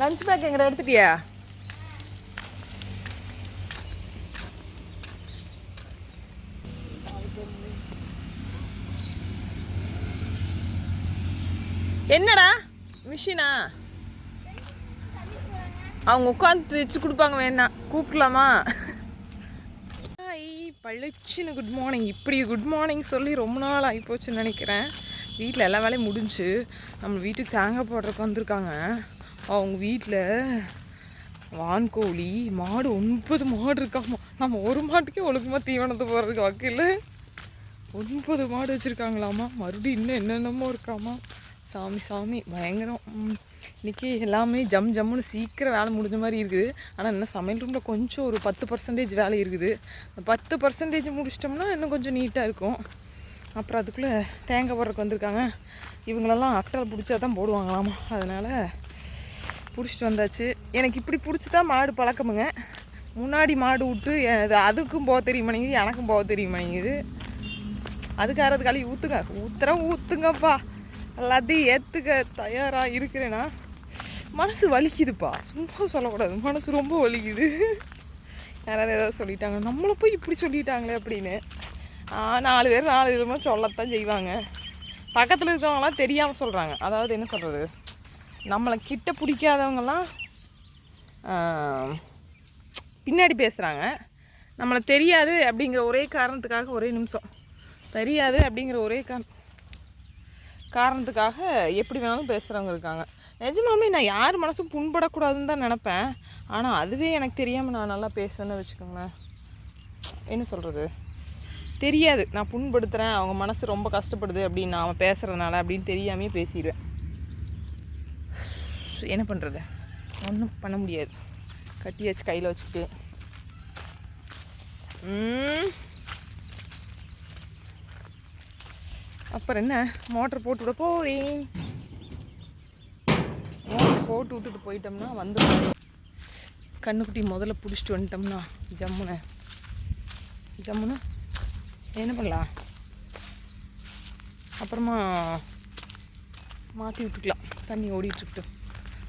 Lunch back எங்கிட்ட எடுத்துட்டியா? என்னடா? மிஷினா அவங்க உட்காந்து தைச்சு கொடுப்பாங்க வேணாம் கூப்பிடலாமா? ஹாய் பளிச்சுன்னு குட் மார்னிங் இப்படி குட் மார்னிங் சொல்லி ரொம்ப நாள் ஆகிப்போச்சுன்னு நினைக்கிறேன். வீட்டில் எல்லா வேலையும் முடிஞ்சு நம்ம வீட்டுக்கு தேங்காய் போடுறதுக்கு வந்திருக்காங்க. அவங்க வீட்டில் வான்கோழி மாடு ஒன்பது மாடு இருக்காமா. நம்ம ஒரு மாட்டுக்கே ஒழுக்கமாக தீவனத்தை போடுறதுக்கு வக்கில். ஒன்பது மாடு வச்சுருக்காங்களாமா. மறுபடியும் இன்னும் என்னென்னமோ இருக்காமா. சாமி சாமி பயங்கரம். இன்றைக்கி எல்லாமே ஜம் ஜம்முன்னு சீக்கிரம் வேலை முடிஞ்ச மாதிரி இருக்குது. ஆனால் இன்னும் சமையல் ரூமில் கொஞ்சம் ஒரு பத்து பர்சன்டேஜ் வேலை இருக்குது. அந்த பத்து பர்சன்டேஜ் முடிச்சிட்டோம்னா இன்னும் கொஞ்சம் நீட்டாக இருக்கும். அப்புறம் அதுக்குள்ளே தேங்காய் போடுறதுக்கு வந்திருக்காங்க. இவங்களெல்லாம் அக்டால் பிடிச்சா தான் போடுவாங்களாமா. அதனால் பிடிச்சிட்டு வந்தாச்சு. எனக்கு இப்படி பிடிச்சி தான் மாடு பழக்கமுங்க. முன்னாடி மாடு விட்டு அது அதுக்கும் போக தெரிய மாட்டேங்குது எனக்கும் போக தெரிய மாட்டேங்குது அதுக்கு களி ஊற்றுங்க ஊற்றுறேன் ஊற்றுங்கப்பா எல்லாத்தையும் ஏற்றுக்க தயாராக இருக்கிறேன்னா மனசு வலிக்குதுப்பா. சும்மா சொல்லக்கூடாது. மனசு ரொம்ப வலிக்குது. யாராவது ஏதாவது சொல்லிட்டாங்க. நம்மளை போய் இப்படி சொல்லிட்டாங்களே அப்படின்னு. நாலு பேர் நாலு விதமாக சொல்லத்தான் செய்வாங்க. பக்கத்தில் இருக்கவங்களாம் தெரியாமல் சொல்கிறாங்க அதாவது என்ன சொல்கிறது நம்மளை கிட்ட பிடிக்காதவங்கலாம் பின்னாடி பேசுகிறாங்க நம்மளை தெரியாது அப்படிங்கிற ஒரே காரணத்துக்காக ஒரே நிமிஷம். தெரியாது அப்படிங்கிற ஒரே காரண காரணத்துக்காக எப்படி வேணாலும் பேசுகிறவங்க இருக்காங்க. நிஜமாமே நான் யார் மனசும் புண்படக்கூடாதுன்னு தான் நினப்பேன். ஆனால் அதுவே எனக்கு தெரியாமல் நான் நல்லா பேசுவேன்னு வச்சுக்கோங்களேன். என்ன சொல்கிறது தெரியாது. நான் புண்படுத்துகிறேன் அவங்க மனசு ரொம்ப கஷ்டப்படுது அப்படின்னு நான் அவன் பேசுகிறதுனால அப்படின்னு தெரியாமே பேசிடுவேன். என்ன பண்ணுறது ஒன்றும் பண்ண முடியாது. கட்டியாச்சு கையில் வச்சுக்கிட்டு. அப்புறம் என்ன? மோட்டர் போட்டு விட போகிறேன் மோட்டர் போட்டு விட்டுட்டு போயிட்டோம்னா வந்து கண்ணுக்குட்டி முதல்ல பிடிச்சிட்டு வந்துட்டோம்னா ஜம்முனை. ஜம்முன்னு என்ன பண்ணலாம்? அப்புறமா மாற்றி விட்டுக்கலாம். தண்ணி ஓடிட்டுருக்கட்டும்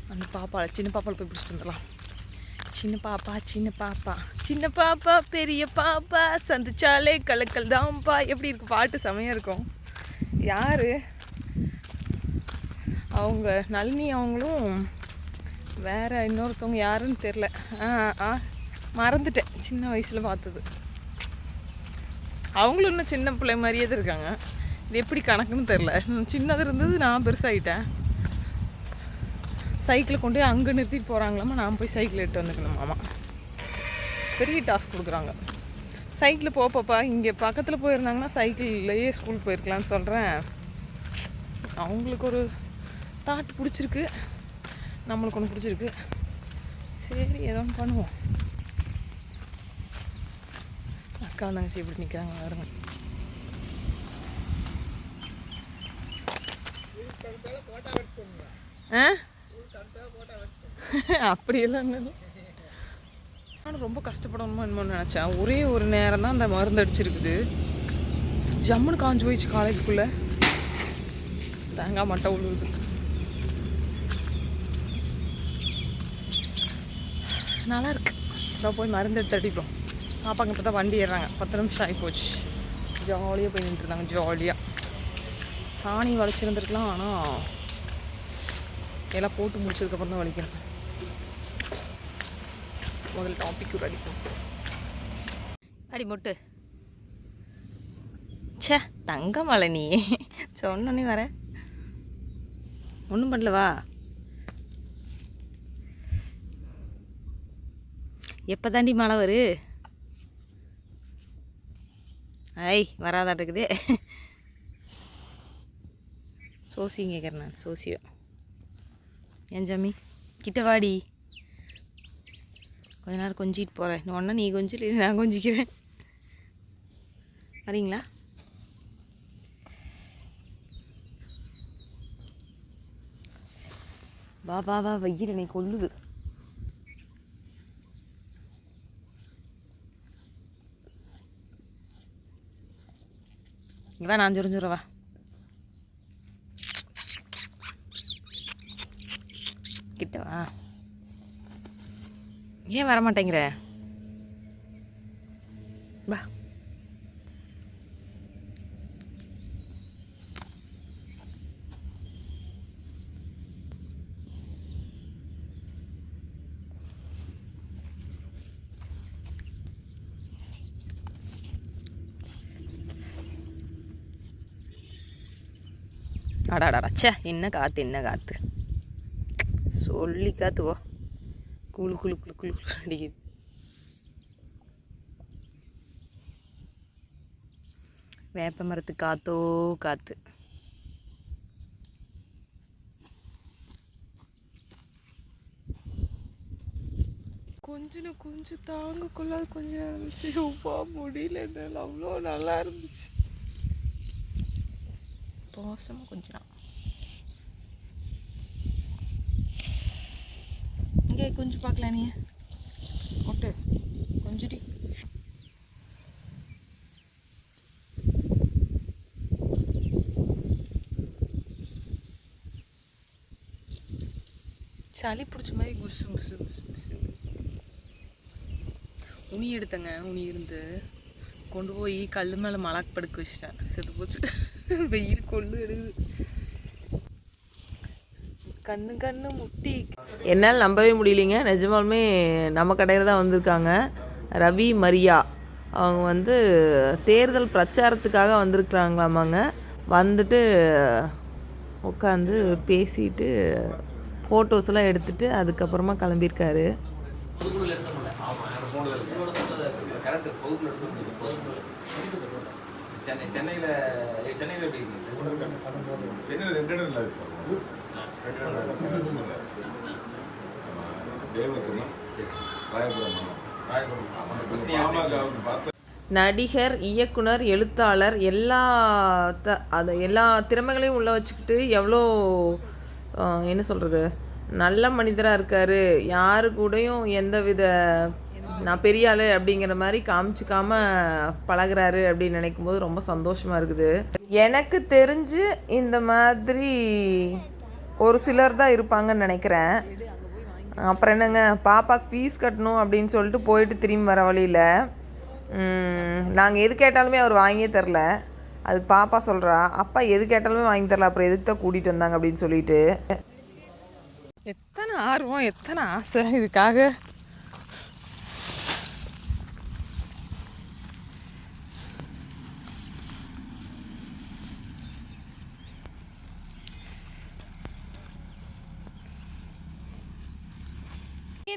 அந்த பாப்பா சின்ன பாப்பாவில் போய் பிடிச்சிட்டு வந்துடலாம். சின்ன பாப்பா சின்ன பாப்பா. சின்ன பாப்பா பெரிய பாப்பா. சந்திச்சாலே கலக்கல் தான்ப்பா. எப்படி இருக்கு? பாட்டு செமையாக இருக்கும். யார்? அவங்க நளினி அவங்களும் வேற இன்னொருத்தவங்க யாருன்னு தெரில ஆ ஆ. மறந்துட்டேன். சின்ன வயசில் பார்த்தது. அவங்களும் இன்னும் சின்ன பிள்ளை மாதிரியே தான் இருக்காங்க. இது எப்படி கணக்குன்னு தெரில சின்னது இருந்தது நான் பெருசாகிட்டேன் சைக்கிளை கொண்டு போய் அங்கே நிறுத்திட்டு போகிறாங்களாமா நான் போய் சைக்கிள் எடுத்து வந்துக்கணுமாமா பெரிய டாஸ்க் கொடுக்குறாங்க. சைக்கிள் போப்பப்பா இங்கே பக்கத்தில் போயிருந்தாங்கன்னா சைக்கிள்லேயே ஸ்கூல் போயிருக்கலாம்னு சொல்கிறேன் அவங்களுக்கு ஒரு தாட் பிடிச்சிருக்கு. நம்மளுக்கு ஒன்று பிடிச்சிருக்கு. சரி ஏதோ ஒன்று பண்ணுவோம். அக்கா தங்கச்சி இப்படி நிற்கிறாங்க பாருங்க. ஆ? அப்படியெல்லாம் என்னது நானும் ரொம்ப கஷ்டப்படணுமா என்னமோ நினச்சேன். ஒரே ஒரு நேரம் தான் அந்த மருந்து அடிச்சிருக்குது. ஜம்முன்னு காஞ்சு போயிடுச்சு காலேஜுக்குள்ளே தேங்காய் மட்டை உழுவுது. நல்லா இருக்கு. இப்போ போய் மருந்து எடுத்து அடிப்போம். பாப்பாங்க இப்போ தான் வண்டி ஏறுறாங்க. பத்து நிமிஷம் ஆகி போச்சு. ஜாலியாக போய் நின்றுருந்தாங்க ஜாலியாக சாணி வளைச்சிருந்துருக்கலாம் ஆனால் எல்லாம் போட்டு முடிச்சதுக்கப்புறம் தான் வலிக்கணும் முதல்ல டாபிக் ஒரு அடிப்போம். அடி மொட்டு. ச்சே தங்க மலை நீ சொன்னோன்னே வர. ஒன்றும் பண்ணலவா? எப்போ தாண்டி மழை வரு? ஐய் வராதாட்டுக்குதே. சோசியும் கேட்குறேன் நான் சோசியோ ஏன் ஜாமி கிட்ட வாடி. கொஞ்ச நேரம் கொஞ்சிட்டு போகிறேன் ஒன்றா நீ கொஞ்சம் இல்லை நான் கொஞ்சிக்கிறேன். வரீங்களா? வா வா வா வெயில் என்னை கொல்லுது இங்கே வா நான் சொரிஞ்சுறவா கிட்டவா கிட்ட வா. ஏன் வர மாட்டேங்கிற வா. அடாடாடா ச்சே என்ன காற்று என்ன காற்று சொல்லி காத்துவா. குழு குளு குளு குளு குழு அடிக்குது. வேப்ப மரத்து காத்தோ காற்று கொஞ்சம் கொஞ்சம் தாங்க கொஞ்சம் இருந்துச்சு. உப்பா முடியல என்னால். அவ்வளோ நல்லா இருந்துச்சு. தோசமாக கொஞ்சம் அப்படியே கொஞ்சம் பார்க்கலாம் நீ ஒட்டு கொஞ்சடி. சளி பிடிச்ச மாதிரி குசு குசு குசு குசு உனி எடுத்தங்க உனி இருந்து. கொண்டு போய் கல் மேலே மலாக் படுக்க வச்சிட்டேன். செத்து போச்சு. வெயில் கொள்ளு எடுக்குது. கண்ணு கண்ணு முட்டி. என்னால் நம்பவே முடியலைங்க. நிஜமாலுமே நம்ம கடையில் தான் வந்திருக்காங்க. ரவி மரியா. அவங்க வந்து தேர்தல் பிரச்சாரத்துக்காக வந்திருக்கிறாங்களாமாங்க. வந்துட்டு உட்காந்து பேசிட்டு ஃபோட்டோஸ் எல்லாம் எடுத்துட்டு அதுக்கப்புறமா கிளம்பியிருக்காரு. சென்னை சென்னையில் சென்னையில் எப்படி இருக்கு? சென்னையில் ரெண்டு இடம் இல்லை சார். தேவத்தனம் ராயபுரம். பாமக பார்த்த நடிகர் இயக்குனர் எழுத்தாளர் எல்லா த அது எல்லா திறமைகளையும் உள்ள வச்சுக்கிட்டு எவ்வளோ என்ன சொல்கிறது நல்ல மனிதராக இருக்கார். யாரு கூடயும் எந்த வித நான் பெரிய ஆளு அப்படிங்கிற மாதிரி காமிச்சிக்காம பழகுறாரு அப்படின்னு நினைக்கும் போது ரொம்ப சந்தோஷமாக இருக்குது. எனக்கு தெரிஞ்சு இந்த மாதிரி ஒரு சிலர் தான் இருப்பாங்கன்னு நினைக்கிறேன். அப்புறம் என்னங்க பாப்பாக்கு ஃபீஸ் கட்டணும் அப்படின்னு சொல்லிட்டு போயிட்டு திரும்பி வர வழியில் நாங்கள் எது கேட்டாலுமே அவர் வாங்கியே தரல. அதுக்கு பாப்பா சொல்கிறா அப்பா எது கேட்டாலுமே வாங்கி தரல அப்புறம் எதுக்கு தான் கூட்டிகிட்டு வந்தாங்க? அப்படின்னு சொல்லிட்டு. எத்தனை ஆர்வம் எத்தனை ஆசை இதுக்காக.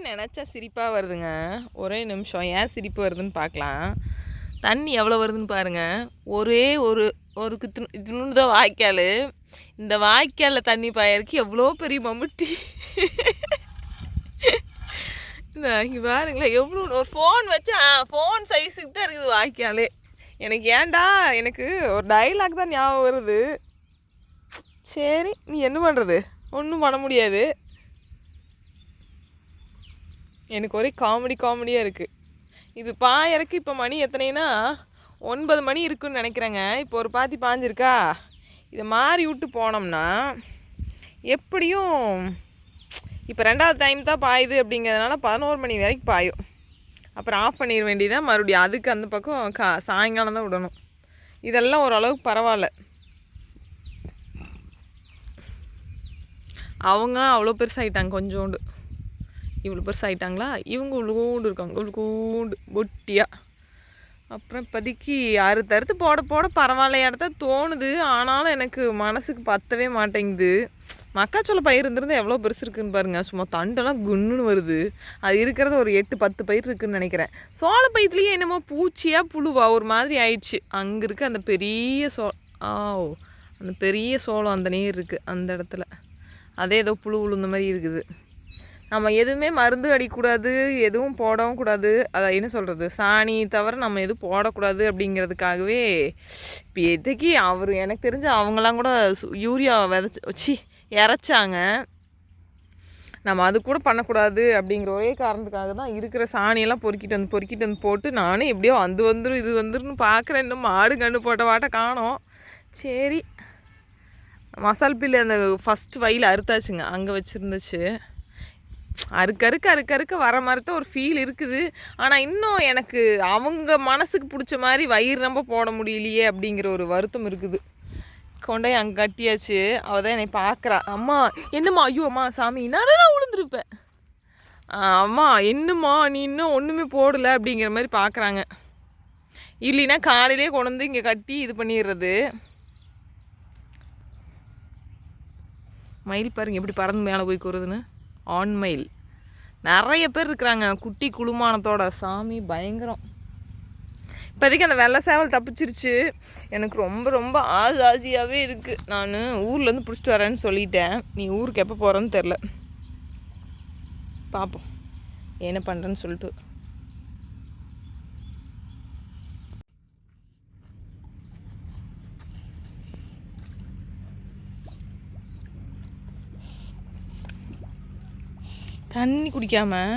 நினச்சா சிரிப்பாக வருதுங்க. ஒரே நிமிஷம். ஏன் சிரிப்பு வருதுன்னு பார்க்கலாம் தண்ணி எவ்வளோ வருதுன்னு பாருங்கள் ஒரே ஒரு ஒரு குத்து இத்தினு தான் வாய்க்கால். இந்த வாய்க்காலில் தண்ணி பாயறதுக்கு எவ்வளோ பெரிய மம்முட்டி இந்த இங்கே பாருங்களேன். எவ்வளோ ஒரு ஃபோன் வச்சா ஃபோன் சைஸுக்கு தான் இருக்குது வாய்க்காலே. எனக்கு ஏன்டா எனக்கு ஒரு டைலாக் தான் ஞாபகம் வருது. சரி நீ என்ன பண்ணுறது ஒன்றும் பண்ண முடியாது. எனக்கு ஒரே காமெடி காமெடியாக இருக்குது இது பாயறக்கு இப்போ மணி எத்தனைனா? ஒன்பது மணி இருக்குன்னு நினைக்கிறேங்க. இப்போ ஒரு பாத்தி பாஞ்சிருக்கா? இதை மாறி விட்டு போனோம்னா எப்படியும் இப்போ ரெண்டாவது டைம் தான் பாயுது அப்படிங்கிறதுனால பதினோரு மணி வரைக்கும் பாயும். அப்புறம் ஆஃப் பண்ணிட வேண்டியதான் மறுபடியும் அதுக்கு அந்த பக்கம் கா சாயங்காலம் தான் விடணும். இதெல்லாம் ஓரளவுக்கு பரவாயில்ல. அவங்க அவ்வளோ பெருசாகிட்டாங்க கொஞ்சோண்டு. இவ்வளோ பெருசாக ஆகிட்டாங்களா இவங்க உழுகூண்டு இருக்காங்க. உழுகூண்டு பொட்டியாக அப்புறம் இப்போதைக்கு அறுத்து அறுத்து போட போட பரவாயில்ல இடத்த தோணுது. ஆனாலும் எனக்கு மனசுக்கு பத்தவே மாட்டேங்குது. மக்காச்சோள பயிர் இருந்திருந்தால் எவ்வளோ பெருசு இருக்குன்னு பாருங்கள் சும்மா தண்டெல்லாம் குன்னுன்னு வருது. அது இருக்கிறது ஒரு எட்டு பத்து பயிர் இருக்குதுன்னு நினைக்கிறேன். சோள பயிர்லேயே என்னமோ பூச்சியாக புழுவா ஒரு மாதிரி ஆயிடுச்சு. அங்கே இருக்க அந்த பெரிய சோ ஆ அந்த பெரிய சோளம் அந்த நீர் இருக்குது அந்த இடத்துல. அதே ஏதோ புழு உளுந்த மாதிரி இருக்குது. நம்ம எதுவுமே மருந்து அடிக்கக்கூடாது எதுவும் போடவும் கூடாது. அதை என்ன சொல்கிறது சாணி தவிர நம்ம எதுவும் போடக்கூடாது அப்படிங்கிறதுக்காகவே இப்போ எதுக்கு அவர் எனக்கு தெரிஞ்சு அவங்களாம் கூட சு- யூரியா விதைச்சி வச்சு இறைச்சாங்க. நம்ம அது கூட பண்ணக்கூடாது அப்படிங்கிற ஒரே காரணத்துக்காக தான் இருக்கிற சாணியெல்லாம் பொறுக்கிட்டு வந்து பொறுக்கிட்டு வந்து போட்டு நானும் எப்படியோ வந்து வந்துடும் இது வந்துருன்னு பார்க்குறேன். இன்னும் மாடு கன்று போட்ட வாட்ட காணோம். சரி. மசால் பில்லு அந்த ஃபஸ்ட் வயல் அறுத்தாச்சுங்க. அங்கே வச்சுருந்துச்சு. அறுக்க அறுக்க அறுக்க அறுக்க வர மாதிரி தான் ஒரு ஃபீல் இருக்குது. ஆனால் இன்னும் எனக்கு அவங்க மனசுக்கு பிடிச்ச மாதிரி வயிறு ரொம்ப போட முடியலையே அப்படிங்கிற ஒரு வருத்தம் இருக்குது. கொண்டே அங்கே கட்டியாச்சு. அவள் தான் என்னை பார்க்குறா அம்மா என்னம்மா? ஐயோ அம்மா சாமி நான் நான் விழுந்துருப்பேன் அம்மா என்னம்மா? நீ இன்னும் ஒன்றுமே போடலை அப்படிங்கிற மாதிரி பார்க்குறாங்க இல்லைன்னா காலையிலே கொண்டு வந்து இங்கே கட்டி இது பண்ணிடுறது. மயில் பாருங்க எப்படி பறந்து மேலே போய் கூறுதுன்னு ஆண் மயில் நிறைய பேர் இருக்கிறாங்க. குட்டி குழுமானத்தோட சாமி பயங்கரம். இப்போதைக்கு அந்த வெள்ளை சேவல் தப்பிச்சிருச்சு. எனக்கு ரொம்ப ரொம்ப ஆசை ஆசையாகவே இருக்குது நான் ஊர்லேருந்து பிடிச்சிட்டு வரேன்னு சொல்லிட்டேன். நீ ஊருக்கு எப்போ போகிறேன்னு தெரில. பார்ப்போம் என்ன பண்ணுறேன்னு சொல்லிட்டு. தண்ணி குடிக்காமல்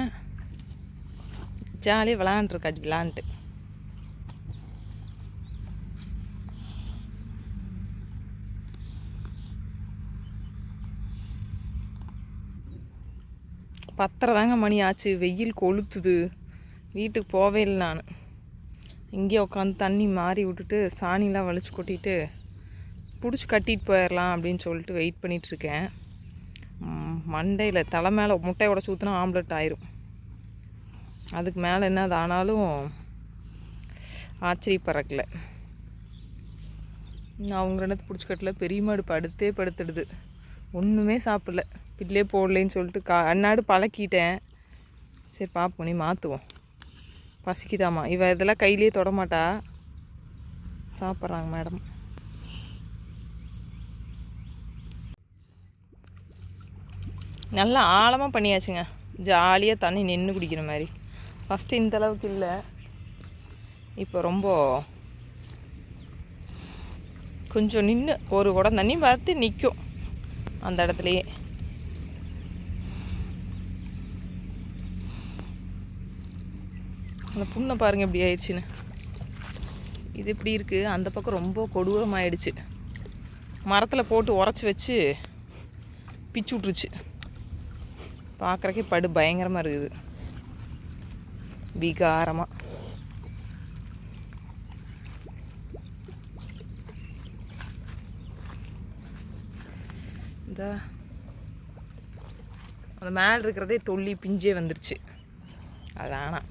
ஜாலியாக விளாண்டுருக்கா விளாண்டுட்டு பத்தரை தாங்க மணி ஆச்சு. வெயில் கொளுத்துது. வீட்டுக்கு போவே இல்லை நான். இங்கேயே உட்காந்து தண்ணி மாறி விட்டுட்டு சாணிலாம் வலிச்சு கொட்டிட்டு பிடிச்சி கட்டிட்டு போயிடலாம் அப்படின்னு சொல்லிட்டு வெயிட் பண்ணிகிட்ருக்கேன் மண்டையில் தலை மேலே முட்டையோட ஊற்றினா ஆம்லெட் ஆயிரும். அதுக்கு மேலே என்ன அது ஆனாலும் ஆச்சரியப்பறக்கல அவங்க ரெண்டு பிடிச்சி கட்டல. பெரிய மாடு படுத்தே படுத்துடுது. ஒன்றுமே சாப்பிடல. பில்லே போடலன்னு சொல்லிட்டு கா அன்னாடு பழக்கிட்டேன். சரி பார்ப்போம் நீ மாற்றுவோம் பசிக்குதாம்மா. இவ இதெல்லாம் கையிலே தொடமாட்டா சாப்பிட்றாங்க மேடம். நல்லா ஆழமாக பண்ணியாச்சுங்க. ஜாலியாக தண்ணி நின்று குடிக்கிற மாதிரி. ஃபஸ்ட்டு இந்த அளவுக்கு இல்லை. இப்போ ரொம்ப கொஞ்சம் நின்று ஒரு குடம் தண்ணி வறுத்து நிற்கும் அந்த இடத்துலையே. அந்த புண்ணை பாருங்க இப்படி ஆயிடுச்சுன்னு. இது இப்படி இருக்குது அந்த பக்கம் ரொம்ப கொடூரமாயிடுச்சு. மரத்தில் போட்டு உரைச்சி வச்சு பிச்சு விட்ருச்சு பார்க்குறக்கே படு பயங்கரமாக இருக்குது. விகாரமாக இந்த. அந்த மேலே இருக்கிறதே தொல்லி பிஞ்சே வந்துருச்சு. அது ஆனால்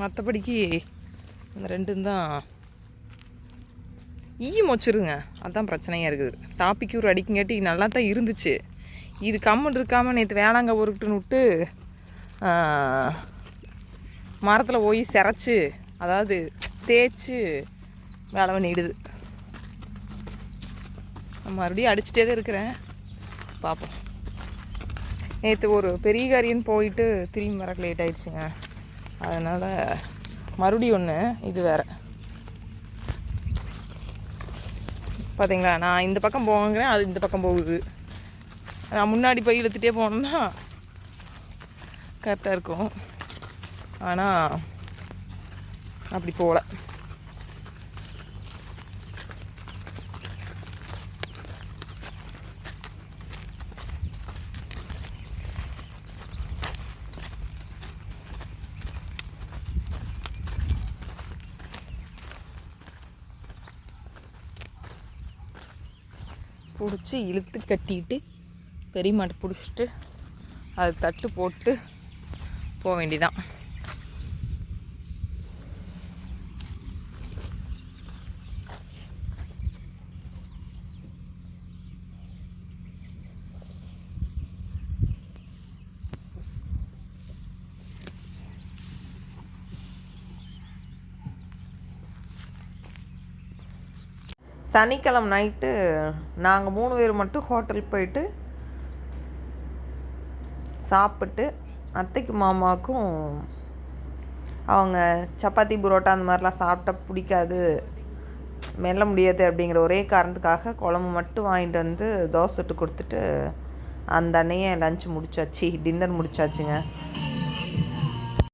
மற்றபடிக்கு இந்த ரெண்டும் தான் ஈ மொச்சிருங்க. அதுதான் பிரச்சனையாக இருக்குது. டாபிக் ஒரு அடிக்குங்காட்டி நல்லா தான் இருந்துச்சு. இது கம்முன்னு இருக்காமல் நேற்று வேளாங்க உருட்டுன்னு விட்டு மரத்தில் போய் சிரைச்சி அதாவது தேய்ச்சி வேலை பண்ணிடுது. நான் மறுபடியும் அடிச்சுட்டே தான் இருக்கிறேன். பார்ப்போம் நேற்று ஒரு பெரிய காரியன்னு போயிட்டு திரும்பி வரக்கு லேட் ஆயிடுச்சுங்க. அதனால் மறுபடியும் ஒன்று இது வேறு. பார்த்தீங்களா நான் இந்த பக்கம் போங்கிறேன் அது இந்த பக்கம் போகுது. நான் முன்னாடி போய் இழுத்துட்டே போனோம்னா கரெக்டாக இருக்கும். ஆனால் அப்படி போகல. பிடிச்சி இழுத்து கட்டிட்டு பெரிய மாட்டை பிடிச்சிட்டு அது தட்டு போட்டு போக வேண்டிதான் சனிக்கிழமை நைட்டு நாங்கள் மூணு பேர் மட்டும் ஹோட்டல் போயிட்டு சாப்பிட்டு அத்தைக்கு மாமாவுக்கும் அவங்க சப்பாத்தி புரோட்டா அந்த மாதிரிலாம் சாப்பிட்டா பிடிக்காது மெல்ல முடியாது அப்படிங்கிற ஒரே காரணத்துக்காக குழம்பு மட்டும் வாங்கிட்டு வந்து தோசை சுட்டு கொடுத்துட்டு அந்த அன்னையே லஞ்ச் முடிச்சாச்சு டின்னர் முடிச்சாச்சுங்க.